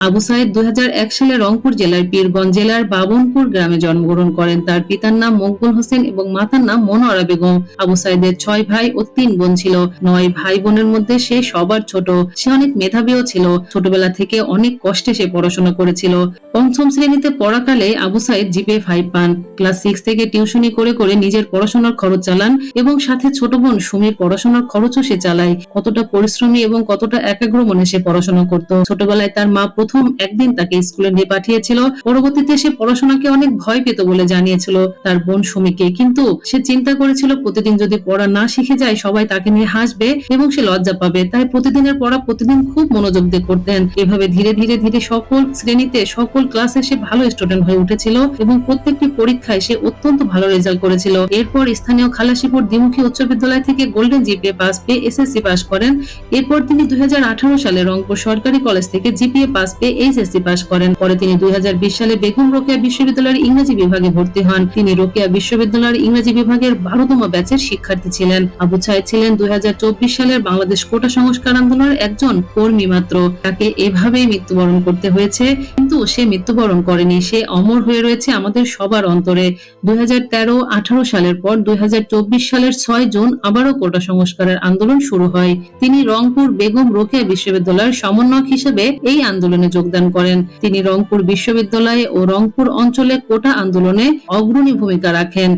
আবু সাইদ দুই সালে রংপুর জেলার পীরগঞ্জ জেলার বাবনপুর গ্রামে জন্মগ্রহণ করেন। তার পিতার নাম মকবুল হোসেন এবং মাতার নাম মনোয়ারা বেগম। আবু সাইদের ছয় ভাই ও তিন বোন ছিল। নয় ভাই বোনের মধ্যে সে সবার ছোট। সে অনেক মেধাবীও ছিল। ছোটবেলা থেকে অনেক কষ্টে সে পড়াশোনা করেছিল। পঞ্চম শ্রেণীতে পড়াকালে আবু সাইদ জিপে ফাইভ পান। ক্লাস সিক্স থেকে টিউশনি করে করে নিজের পড়াশোনার খরচ চালান এবং সাথে ছোট বোন সুমির পড়াশোনার খরচও সে চালায়। কতটা পরিশ্রমী এবং কতটা একাগ্র মনে সে পড়াশোনা করত। ছোটবেলায় তার মা প্রথম একদিন তাকে স্কুলে নিয়ে পাঠিয়েছিল। পরবর্তীতে সে পড়াশোনাকে অনেক ভয় পেত বলে জানিয়েছিল তার বোন সুমিকে। কিন্তু সে চিন্তা করেছিল, প্রতিদিন যদি পড়া না শিখে যায়, সবাই তাকে নিয়ে হাসবে এবং সে লজ্জা পাবে। তাই প্রতিদিনের পড়া প্রতিদিন খুব মনোযোগ দিয়ে করতেন। এভাবে ধীরে ধীরে ধীরে সকল শ্রেণীতে, সকল ক্লাসে সে ভালো স্টুডেন্ট হয়ে উঠেছিল এবং প্রত্যেকটি পরীক্ষায় সে অত্যন্ত ভালো রেজাল্ট করেছিল। এরপর স্থানীয় খালাসিপুর দ্বিমুখী উচ্চ বিদ্যালয় থেকে গোল্ডেন জিপিএ পাস পেয়ে এসএসসি পাস করেন। এরপর তিনি দুই হাজার আঠারো সালে রংপুর সরকারি কলেজ থেকে জিপিএ পাস এইচএসসি পাস করেন। পরে তিনি দুই হাজার বিশ সালে বেগম রোকেয়া বিশ্ববিদ্যালয়ের ইংরেজি বিভাগে ভর্তি হন। তিনি রোকেয়া বিশ্ববিদ্যালয়ের ইংরেজি বিভাগের বারোতম ব্যাচের শিক্ষার্থী ছিলেন। আবু ছায়েদ ছিলেন দুই সালের বাংলাদেশ কোটা সংস্কার আন্দোলনের একজন কর্মী মাত্র। তাকে এভাবেই মৃত্যুবরণ করতে হয়েছে, কিন্তু সে মৃত্যুবরণ করেনি। সে অমর হয়ে রয়েছে আমাদের সবার অন্তরে। দুই সালের পর দুই হাজার চব্বিশ সালের ছয় জুন আবারও কোটা সংস্কারের আন্দোলন শুরু হয়। তিনি রংপুর বেগম রোকেয়া বিশ্ববিদ্যালয়ের সমন্বয়ক হিসেবে এই আন্দোলনে যোগদান করেন। তিনি রংপুর বিশ্ববিদ্যালয়ে ও রংপুর অঞ্চলে কোটা আন্দোলনে অগ্রণী ভূমিকা রাখেন।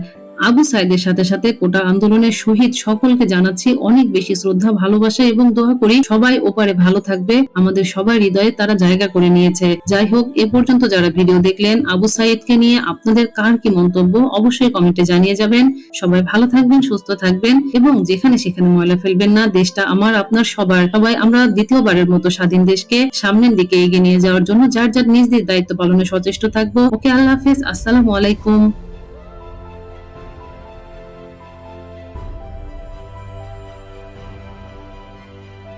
আবু সাইদের সাথে সাথে কোটা আন্দোলনের শহীদ সকলকে জানাচ্ছি অনেক বেশি শ্রদ্ধা, ভালোবাসা এবং দোয়া করি। সবাই ওপারে ভালো থাকবে। আমাদের সবার হৃদয়ে তারা জায়গা করে নিয়েছে। যাই হোক, এ পর্যন্ত যারা ভিডিও দেখলেন, আবু সাইদকে নিয়ে আপনাদের কার কি মন্তব্য অবশ্যই কমেন্টে জানিয়ে যাবেন। সবাই ভালো থাকবেন, সুস্থ থাকবেন এবং যেখানে সেখানে ময়লা ফেলবেন না। দেশটা আমার, আপনার, সবার। সবাই আমরা দ্বিতীয়বারের মতো স্বাধীন দেশকে সামনের দিকে এগিয়ে নিয়ে যাওয়ার জন্য যার যার নিজ নিজ দায়িত্ব পালনে সচেষ্ট থাকব। ওকে, আল্লাহ হাফেজ। আসসালামু আলাইকুম।